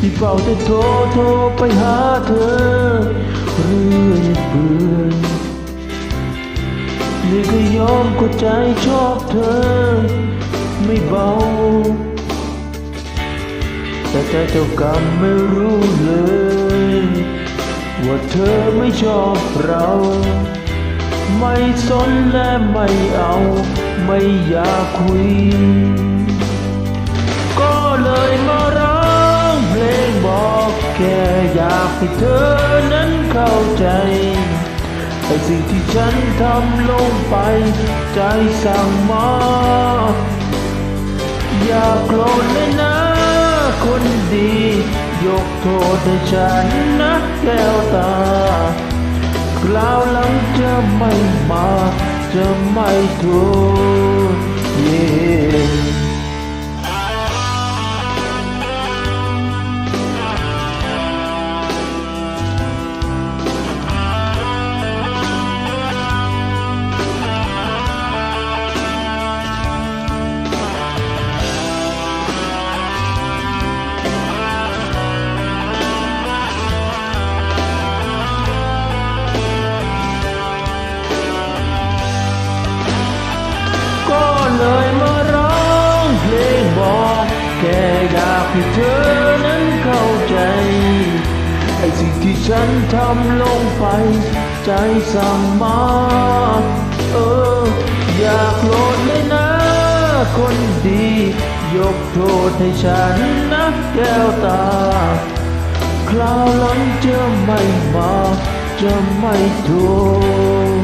ที่เฝ้าแต่โทรโทรไปหาเธอเรื่อยเปื่อยนี่ก็ยอมก็ใจชอบเธอ ไม่เบา แต่ใจเจ้ากรรมไม่รู้เลย ว่าเธอไม่ชอบเรา ไม่สนและไม่เอา ไม่อยากคุย ก็เลย ให้เธอนั้นเข้าใจไอ้สิ่งที่ฉันทำลงไป ใจสั่งมาอย่าโกรธเลยนะ คนดี ยกโทษให้ฉันนะแก้วตาคราวหลังจะไม่มา จะไม่โทษ ให้เธอนั้นเข้าใจ ไอ้สิ่งที่ฉันทำลงไป ใจสั่งมาเออ อย่าโกรธเลยนะ คนดี ยกโทษให้ฉันนะแก้วตา คราวหลังจะไม่มาจะไม่โทษ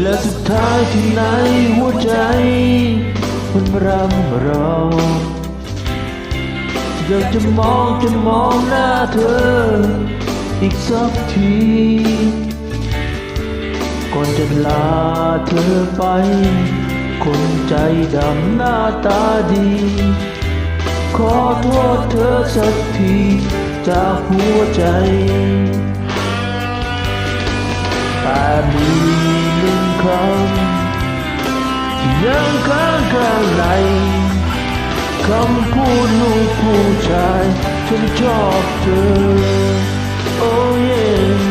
และสุดท้ายที่ไหนหัวใจ มันรังเราอยากจะมองจะมองหน้าเธอ อีกสักที ก่อนจะลาเธอไป คนใจดำหน้าตาดี ขอโทษเธอสักที จากหัวใจ แต่มีหนึ่งคำที่ ยังข้างกันไหนคำพูดลูกผู้ชายฉันชอบเธอ oh yeah